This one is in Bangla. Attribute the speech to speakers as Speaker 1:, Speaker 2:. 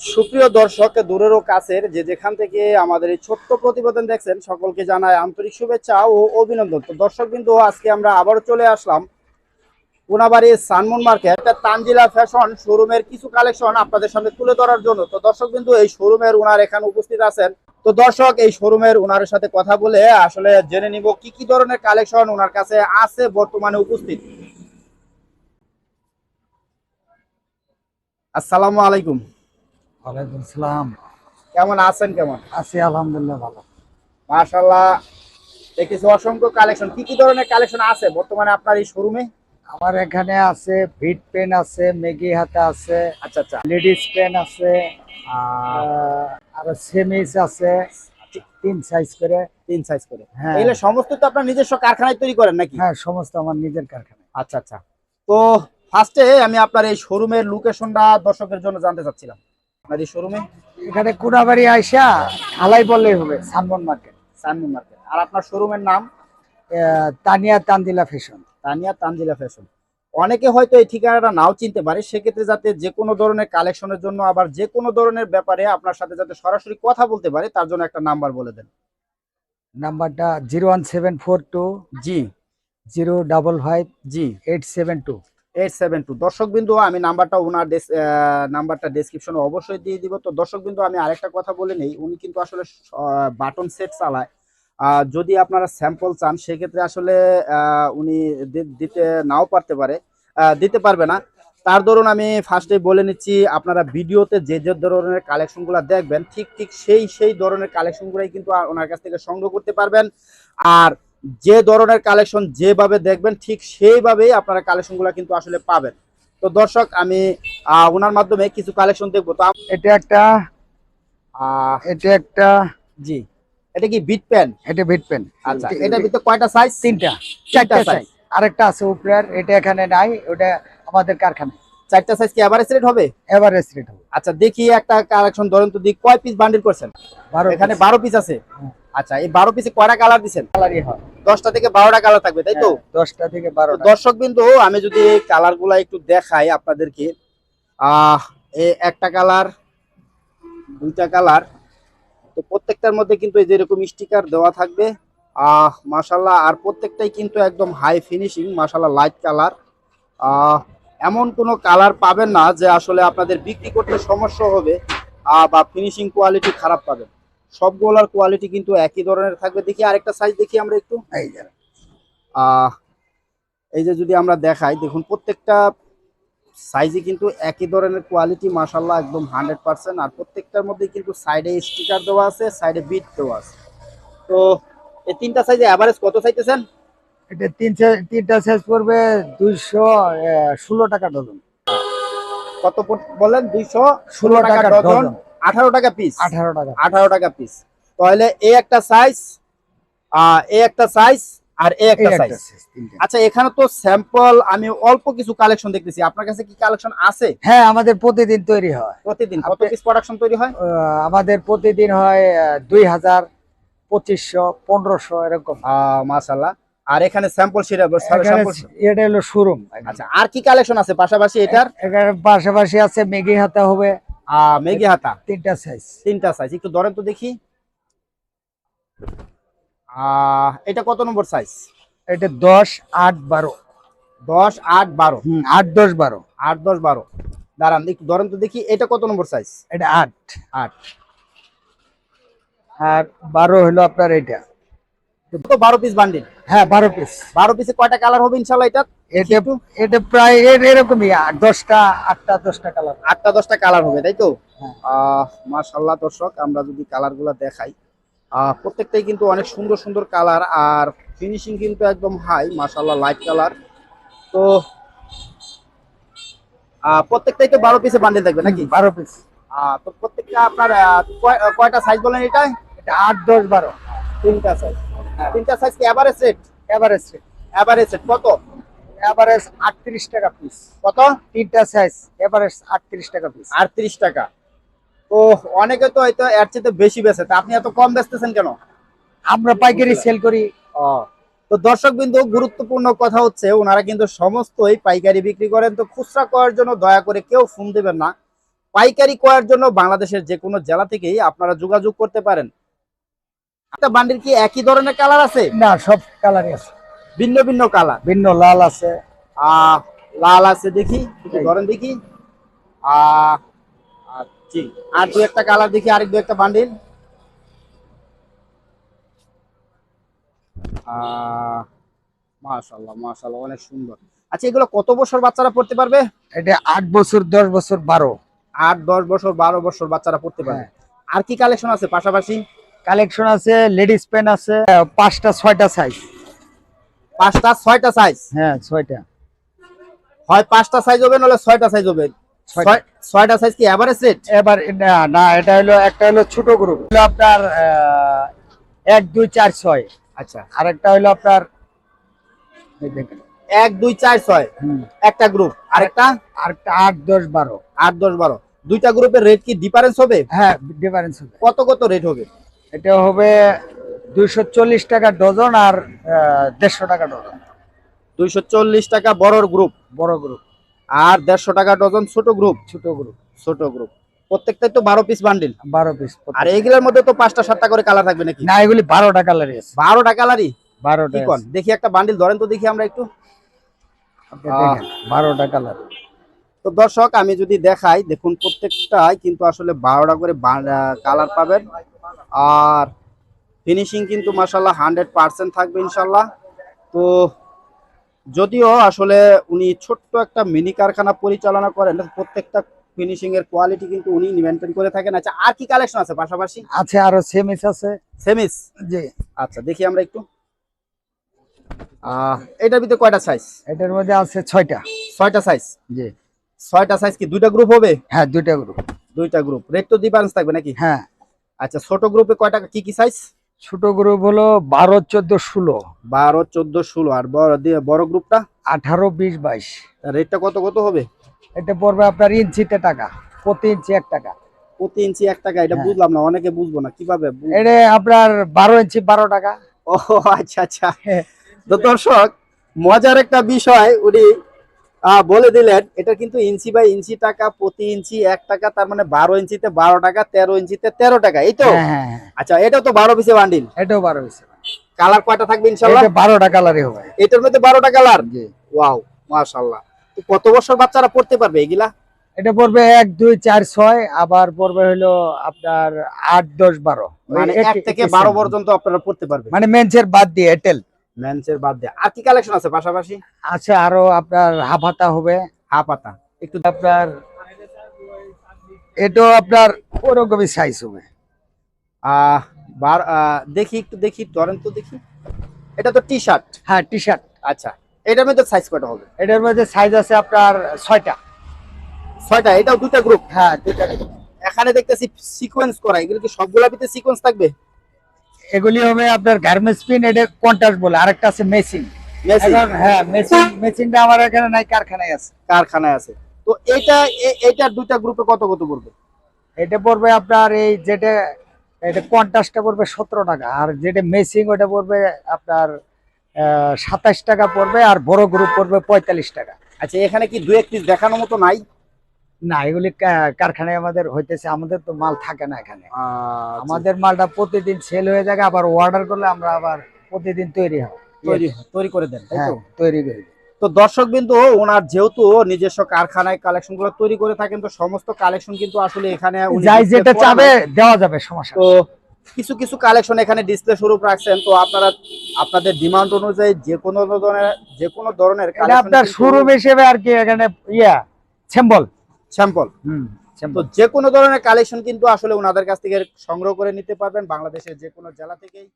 Speaker 1: সুপ্রিয় দর্শক দূরেরও কাছের যে যেখান থেকে আমাদের এই ছোট্ট প্রতিবেদন দেখছেন, সকলকে জানায় আন্তরিক শুভেচ্ছা ও অভিনন্দন। তো দর্শক বিন্দু আজকে আমরা আবারও চলে আসলাম Konabari Sunmoon market. Tanzila fashion শোরুমের কিছু কালেকশন আপনাদের সামনে তুলে ধরার জন্য। তো দর্শক বিন্দু এই শোরুমের ওনার এখানে উপস্থিত আছেন। তো দর্শক, এই শোরুমের ওনার সাথে কথা বলে আসলে জেনে নিব কি কি ধরনের কালেকশন ওনার কাছে আছে বর্তমানে উপস্থিত। আসসালামু আলাইকুম।
Speaker 2: ওয়ালাইকুম সালাম।
Speaker 1: কেমন আছেন কেমন?
Speaker 2: আছি আলহামদুলিল্লাহ ভালো।
Speaker 1: মাশাল্লাহ দেখেছি অসংখ্য কালেকশন। কি কি ধরনের কালেকশন আছে বর্তমানে আপনার এই শোরুমে?
Speaker 2: আমার এখানে আছে ভিট পেন আছে মেগি হাতা আছে
Speaker 1: আচ্ছা আচ্ছা।
Speaker 2: লেডিস পেন আছে আর সেমিস আছে তিন সাইজ করে।
Speaker 1: তিন সাইজ করে।
Speaker 2: হ্যাঁ।
Speaker 1: এগুলো সমস্ত তো আপনার নিজস্ব কারখানায় তৈরি করেন নাকি?
Speaker 2: হ্যাঁ সমস্ত আমার নিজের কারখানা
Speaker 1: আচ্ছা আচ্ছা। তো ফার্স্টে আমি আপনার এই শোরুমের লোকেশনটা দর্শকের জন্য জানতে চাচ্ছিলাম। আপনার শোরুমে
Speaker 2: এখানে কুড়াবাড়ি আইসা হালাই বললেই হবে সানমন মার্কেট
Speaker 1: সানমুন মার্কেট। আর আপনার শোরুমের নাম?
Speaker 2: তানিয়া তানদিলা ফ্যাশন।
Speaker 1: তানিয়া তানজিলা ফ্যাশন। অনেকে হয়তো এই ঠিকানাটা নাও চিনতে পারে সেক্ষেত্রে যাতে যে কোনো ধরনের কালেকশনের জন্য আবার যে কোনো ধরনের ব্যাপারে আপনার সাথে যাতে সরাসরি কথা বলতে পারে তার জন্য একটা নাম্বার বলে দেন।
Speaker 2: নাম্বারটা zero one seven four two
Speaker 1: জি।
Speaker 2: জিরো ডাবল ফাইভ
Speaker 1: জি।
Speaker 2: Eight seven two.
Speaker 1: Eight seven two. দর্শক বিন্দু আমি নাম্বারটা ওনার নাম্বারটা ডেসক্রিপশনে অবশ্যই দিয়ে দিব। তো দর্শক বিন্দু আমি আরেকটা কথা বলে নেই, উনি কিন্তু আসলে বাটন সেট চালায়। যদি আপনারা স্যাম্পল চান, সেক্ষেত্রে আসলে উনি দিতে নাও পারতে পারে দিতে পারবে না। তার দরুন আমি ফার্স্টে বলে নিচ্ছি, আপনারা ভিডিওতে যে যে ধরনের কালেকশনগুলো দেখবেন, ঠিক ঠিক সেই সেই ধরনের কালেকশনগুলোই কিন্তু ওনার কাছ থেকে সংগ্রহ করতে পারবেন। আর যে ধরনের কালেকশন যেভাবে দেখবেন ঠিক সেইভাবেই আপনারা কালেকশনগুলো কিন্তু আসলে পাবেন। তো দর্শক আমি ওনার মাধ্যমে কিছু কালেকশন দেখব। তো
Speaker 2: এটা একটা এটা একটা
Speaker 1: জি। এটা কি বিট পেন
Speaker 2: এটা ভিট পেন
Speaker 1: আচ্ছা এটার ভিতরে কয়টা সাইজ
Speaker 2: তিনটা।
Speaker 1: চারটা সাইজ
Speaker 2: আরেকটা আছে উপরের এটা এখানে নাই ওটা আমাদের কারখানা
Speaker 1: চারটা সাইজ কি এভারেজ রেট হবে?
Speaker 2: এভারেজ রেট হবে।
Speaker 1: আচ্ছা দেখি একটা কালেকশন ধরেন তো দিক কয় পিস বান্ডিল করছেন? এখানে
Speaker 2: piece
Speaker 1: বারো পিস আছে?
Speaker 2: হ্যাঁ।
Speaker 1: আচ্ছা এই বারো পিসে কয়টা কালার দিচ্ছেন
Speaker 2: কালারই হয়।
Speaker 1: দশটা থেকে বারোটা কালার থাকবে তাই তো?
Speaker 2: হ্যাঁ, দশটা থেকে বারো
Speaker 1: দর্শক বিন্দু আমি যদি কালারগুলা একটু দেখাই আপনাদেরকে আহ একটা কালার দুইটা কালার তো প্রত্যেকটার মধ্যে কিন্তু এই যে এরকম স্টিকার দেওয়া থাকবে আহ মাশাল্লাহ আর প্রত্যেকটাই কিন্তু একদম হাই ফিনিশিং মাশাল্লাহ লাইট কালার আহ এমন কোনো কালার পাবেন না যে আসলে আপনাদের বিক্রি করতে সমস্যা হবে আহ, বা ফিনিশিং কোয়ালিটি খারাপ পাবেন। সবগুলোর কোয়ালিটি কিন্তু একই ধরনের থাকবে। দেখি আরেকটা সাইজ দেখি আমরা একটু।
Speaker 2: এই যে,
Speaker 1: এই যে যদি আমরা দেখাই দেখুন প্রত্যেকটা সাইজে কিন্তু একই ধরনের কোয়ালিটি মাসাল্লাহ একদম হান্ড্রেড পার্সেন্ট আর প্রত্যেকটার মধ্যে কিন্তু সাইডে স্টিকার দেওয়া আছে সাইডে বিট দেওয়া আছে। তো এই তিনটা সাইজে অ্যাভারেজ কত চাইতেছেন?
Speaker 2: এটা তিন তিনটা সাইজ পড়বে দুইশো ষোলো টাকা ডজন।
Speaker 1: কত বললেন দুইশো
Speaker 2: ষোলো টাকা
Speaker 1: ডজন। আঠারো টাকা পিস
Speaker 2: আঠারো টাকা।
Speaker 1: আঠারো টাকা পিস তাহলে এই একটা সাইজ এই একটা সাইজ আর এই
Speaker 2: এই
Speaker 1: একটা সাইজ আচ্ছা এখানে তো স্যাম্পল আমি অল্প কিছু কালেকশন দেখতেছি। আপনার কাছে কি কালেকশন আছে?
Speaker 2: হ্যাঁ আমাদের প্রতিদিন তৈরি হয়।
Speaker 1: প্রতিদিন কত পিস প্রোডাকশন তৈরি হয়?
Speaker 2: আমাদের প্রতিদিন হয় দুই হাজার পঁচিশশো পনেরোশো এরকম।
Speaker 1: মাশাল্লাহ আর এখানে স্যাম্পল সেটা স্যাম্পল
Speaker 2: এটা হলো শোরুম
Speaker 1: আচ্ছা আর কি কালেকশন আছে? পাশাপাশি এটার?
Speaker 2: এখানে পাশাপাশি আছে মেগি হাতা হবে।
Speaker 1: আহ, মেঘি হাতা?
Speaker 2: তিনটা সাইজ
Speaker 1: তিনটা সাইজ একটু ধরেন তো দেখি। এটা কত নম্বর সাইজ
Speaker 2: এটা দশ আট বারো।
Speaker 1: দশ আট বারো।
Speaker 2: আট দশ বারো।
Speaker 1: আট দশ বারো। দাঁড়ান একটু ধরেন তো দেখি এটা কত নম্বর সাইজ
Speaker 2: এটা আট।
Speaker 1: আট।
Speaker 2: আর বারো হলো আপনার এটা
Speaker 1: তো বারো পিস বান্ডিল
Speaker 2: হ্যাঁ বারো পিস
Speaker 1: বারো পিসে কয়টা কালার হবে ইনশাল্লাহ এটা
Speaker 2: এটা এটা প্রায় এরকমই আট দশটা আটটা দশটা কালার
Speaker 1: আটটা দশটা কালার হবে তাই তো?
Speaker 2: হ্যাঁ।
Speaker 1: আহ মাশাল্লাহ দর্শক আমরা যদি কালারগুলা দেখাই প্রত্যেকটাই কিন্তু অনেক সুন্দর সুন্দর কালার আর ফিনিশিং কিন্তু একদম হাই মাশাল্লাহ লাইট কালার তো প্রত্যেকটাই তো বারো পিসে বান্ডিল থাকবে নাকি?
Speaker 2: বারো পিস
Speaker 1: আহ, তো প্রত্যেকটা আপনার কয়টা সাইজ বলেন এটা?
Speaker 2: এটা আট দশ বারো।
Speaker 1: তিনটা সাইজ তিনটা সাইজ কি average rate
Speaker 2: average
Speaker 1: average rate কত?
Speaker 2: এভারেজ আটত্রিশ টাকা পিস
Speaker 1: কত?
Speaker 2: তিনটা সাইজ এভারেজ আটত্রিশ টাকা পিস
Speaker 1: আটত্রিশ টাকা। তো অনেকে তো হয়তো এর চেয়ে বেশি বেচে। তা আপনি এত কম বেচতেছেন কেন?
Speaker 2: আমরা পাইকারি সেল করি।
Speaker 1: ও, তো দর্শক বিন্দু গুরুত্বপূর্ণ কথা হচ্ছে ওনারা কিন্তু সমস্তই পাইকারি বিক্রি করেন। তো খুচরা করার জন্য দয়া করে কেউ ফোন দেবেন না। পাইকারি করার জন্য বাংলাদেশের যে কোনো জেলা থেকেই আপনারা যোগাযোগ করতে পারেন। একটা বান্ডিল কি একই ধরনের কালার আছে?
Speaker 2: না সব কালারই আছে।
Speaker 1: ভিন্ন ভিন্ন কালার?
Speaker 2: ভিন্ন লাল আছে।
Speaker 1: আহ লাল আছে দেখি ধরেন দেখি। আহ আর দু একটা কালার দেখি আরেক দু একটা বান্ডিল। আহ মাশাআল্লাহ মাশাআল্লাহ অনেক সুন্দর। আচ্ছা এগুলো কত বছর বাচ্চারা পড়তে পারবে?
Speaker 2: এটা আট বছর দশ বছর বারো।
Speaker 1: আট দশ বছর বারো বছর বাচ্চারা পড়তে পারবে।
Speaker 2: হ্যাঁ।
Speaker 1: আর কি কালেকশন আছে পাশাপাশি?
Speaker 2: কালেকশন আছে লেডিস পেন আছে পাঁচটা ছয়টা সাইজ
Speaker 1: পাঁচটা ছয়টা সাইজ
Speaker 2: হ্যাঁ ছয়টা।
Speaker 1: হয় পাঁচটা সাইজ হবে নাহলে ছয়টা সাইজ হবে।
Speaker 2: ছয়টা।
Speaker 1: সাইজ কি এভারেজ রেট
Speaker 2: এবার না না এটা হলো একটা হলো ছোট গ্রুপ হলো আপনার এক দুই চার ছয়।
Speaker 1: আচ্ছা।
Speaker 2: হলো আপনার
Speaker 1: এক দুই চার ছয়। একটা গ্রুপ আরেকটা?
Speaker 2: আট দশ বারো।
Speaker 1: আট দশ বারো। দুইটা গ্রুপের রেট কি ডিফারেন্স হবে?
Speaker 2: হ্যাঁ ডিফারেন্স হবে।
Speaker 1: কত কত রেট হবে?
Speaker 2: এটা হবে দুইশো চল্লিশ টাকা ডজন আর দেড়শো টাকা ডজন।
Speaker 1: দুইশো চল্লিশ টাকা বড় গ্রুপ।
Speaker 2: বড় গ্রুপ।
Speaker 1: আর দেড়শো টাকা ডজন ছোট গ্রুপ।
Speaker 2: ছোট গ্রুপ।
Speaker 1: ছোট গ্রুপ। প্রত্যেকটাই তো বারো পিস বান্ডিল
Speaker 2: বারো পিস
Speaker 1: আর এইগুলোর মধ্যে তো পাঁচটা সাতটা করে কালার থাকবে নাকি?
Speaker 2: না এগুলি বারোটা কালারই আছে।
Speaker 1: বারোটা কালারই
Speaker 2: বারোটা
Speaker 1: দেখি একটা বান্ডিল ধরেন তো দেখি আমরা একটু।
Speaker 2: বারোটা কালার
Speaker 1: তো দর্শক আমি যদি দেখাই দেখুন প্রত্যেকটাই কিন্তু আসলে বারোটা করে কালার পাবেন। আর ফিনিশিং কিন্তু মাসাল্লাহ হান্ড্রেড পার্সেন্ট থাকবে ইনশাল্লাহ তো যদিও আসলে উনি ছোট্ট একটা মিনি কারখানা পরিচালনা করেন প্রত্যেকটা ফিনিশিং এর কোয়ালিটি কিন্তু উনি মেনটেন করে থাকেন। আচ্ছা আর কি কালেকশন আছে পাশাপাশি?
Speaker 2: আছে আরও সেমিস আছে।
Speaker 1: সেমিস
Speaker 2: জি।
Speaker 1: আচ্ছা দেখি আমরা একটু। এটার ভিতরে কয়টা সাইজ
Speaker 2: এটার মধ্যে আছে ছয়টা।
Speaker 1: ছয়টা সাইজ
Speaker 2: জি।
Speaker 1: ছয়টা সাইজ কি দুইটা গ্রুপ হবে?
Speaker 2: হ্যাঁ দুইটা গ্রুপ
Speaker 1: দুইটা গ্রুপ রেট তো ডিফারেন্স থাকবে নাকি?
Speaker 2: হ্যাঁ।
Speaker 1: আচ্ছা ছোট গ্রুপে কয়টা কি কি সাইজ
Speaker 2: ছোট গ্রুপ হলো বারো চোদ্দ ষোলো।
Speaker 1: বারো চোদ্দ ষোলো। আর বড় গ্রুপটা?
Speaker 2: আঠারো বিশ বাইশ।
Speaker 1: রেটটা কত কত হবে?
Speaker 2: এটা পড়বে আপনার ইঞ্চিতে টাকা প্রতি ইঞ্চি এক টাকা।
Speaker 1: প্রতি ইঞ্চি এক টাকা এটা
Speaker 2: হ্যাঁ।
Speaker 1: বুঝলাম না অনেকে বুঝব না কীভাবে
Speaker 2: এটা আপনার বারো ইঞ্চি বারো টাকা।
Speaker 1: ও আচ্ছা আচ্ছা। তো দর্শক মজার একটা বিষয় উনি বলে দিলেন এটা কিন্তু ইঞ্চি বাই ইঞ্চি টাকা প্রতি ইঞ্চি এক টাকা তার মানে বারো ইঞ্চিতে বারো টাকা তেরো ইঞ্চিতে তেরো টাকা এই তো?
Speaker 2: হ্যাঁ হ্যাঁ হ্যাঁ।
Speaker 1: আচ্ছা এটা তো বারো পিসে বান্ডিল
Speaker 2: এটাও বারো ইঞ্চি
Speaker 1: কালার কয়টা থাকবে ইনশাল্লাহ?
Speaker 2: বারোটা কালারই হবে।
Speaker 1: এটার মধ্যে বারোটা কালার ওয়াও মাশাল্লাহ কত বছর বাচ্চারা পড়তে পারবে এগুলা?
Speaker 2: এটা পড়বে এক দুই চার ছয় আবার পড়বে হলো আপনার আট দশ বারো।
Speaker 1: মানে এক থেকে বারো পর্যন্ত আপনারা পড়তে পারবে।
Speaker 2: মানে মেন্সের বাদ দিয়ে এটেল
Speaker 1: ম্যানসের বাদ দিয়ে। আর কি কালেকশন আছে পাশাপাশি?
Speaker 2: আছে আরও আপনার হাফ হাতা হবে।
Speaker 1: হা পাতা একটু
Speaker 2: আপনার এটাও আপনার ওরকমই সাইজ হবে।
Speaker 1: আহ বার দেখি একটু দেখি ধরেন তো দেখি। এটা তো টি শার্ট
Speaker 2: হ্যাঁ টি শার্ট
Speaker 1: আচ্ছা এটার মধ্যে সাইজ কয়টা হবে?
Speaker 2: এটার মধ্যে সাইজ আছে আপনার ছয়টা।
Speaker 1: ছয়টা এটাও দুটা গ্রুপ
Speaker 2: হ্যাঁ দুটা
Speaker 1: এখানে দেখতেছি সিকোয়েন্স করা এগুলো কি সবগুলা ভিতরে সিকোয়েন্স থাকবে?
Speaker 2: এগুলি হবে আপনার গার্মেন্টস পিন এটা কন্টাস বলে আরেকটা আছে মেশিন। হ্যাঁ মেশিন মেশিনটা আমার এখানে নাই কারখানায় আছে।
Speaker 1: কারখানায় আছে। তো এটা এ- এইটার দুইটা গ্রুপে কত কত পড়বে?
Speaker 2: এটা পড়বে আপনার এই যেটা এটা পড়বে সতেরো টাকা আর যেটা মেশিন ওটা পড়বে আপনার সাতাশ টাকা পড়বে আর বড় গ্রুপ পড়বে পঁয়তাল্লিশ টাকা।
Speaker 1: আচ্ছা এখানে কি দু এক পিস দেখানোর মতো নাই?
Speaker 2: না এগুলি কারখানায় আমাদের হইতেছে আমাদের তো মাল থাকে না এখানে।
Speaker 1: আহ,
Speaker 2: আমাদের মালটা প্রতিদিন সেল হয়ে যায় আবার অর্ডার করলে আমরা আবার প্রতিদিন তৈরি হয়।
Speaker 1: তৈরি তৈরি করে দেন
Speaker 2: হ্যাঁ তৈরি করি
Speaker 1: তো দর্শক বিন্দু ওনার যেহেতু নিজস্ব কারখানায় কালেকশনগুলো তৈরি করে থাকেন তো সমস্ত কালেকশন কিন্তু আসলে এখানে
Speaker 2: যাই যেটা চাবে দেওয়া যাবে সমস্যা
Speaker 1: তো কিছু কিছু কালেকশন এখানে ডিসপ্লে স্বরূপ রাখছেন তো আপনারা আপনাদের ডিমান্ড অনুযায়ী যে কোনো ধরনের যে কোনো ধরনের
Speaker 2: আপনার শোরুম হিসেবে আর কি এখানে ইয়া স্যাম্পল
Speaker 1: স্যাম্পল।
Speaker 2: হুম
Speaker 1: তো যে কোনো ধরনের কালেকশন কিন্তু আসলে ওনাদের কাছ থেকে সংগ্রহ করে নিতে পারবেন। বাংলাদেশের যে কোনো জেলা থেকেই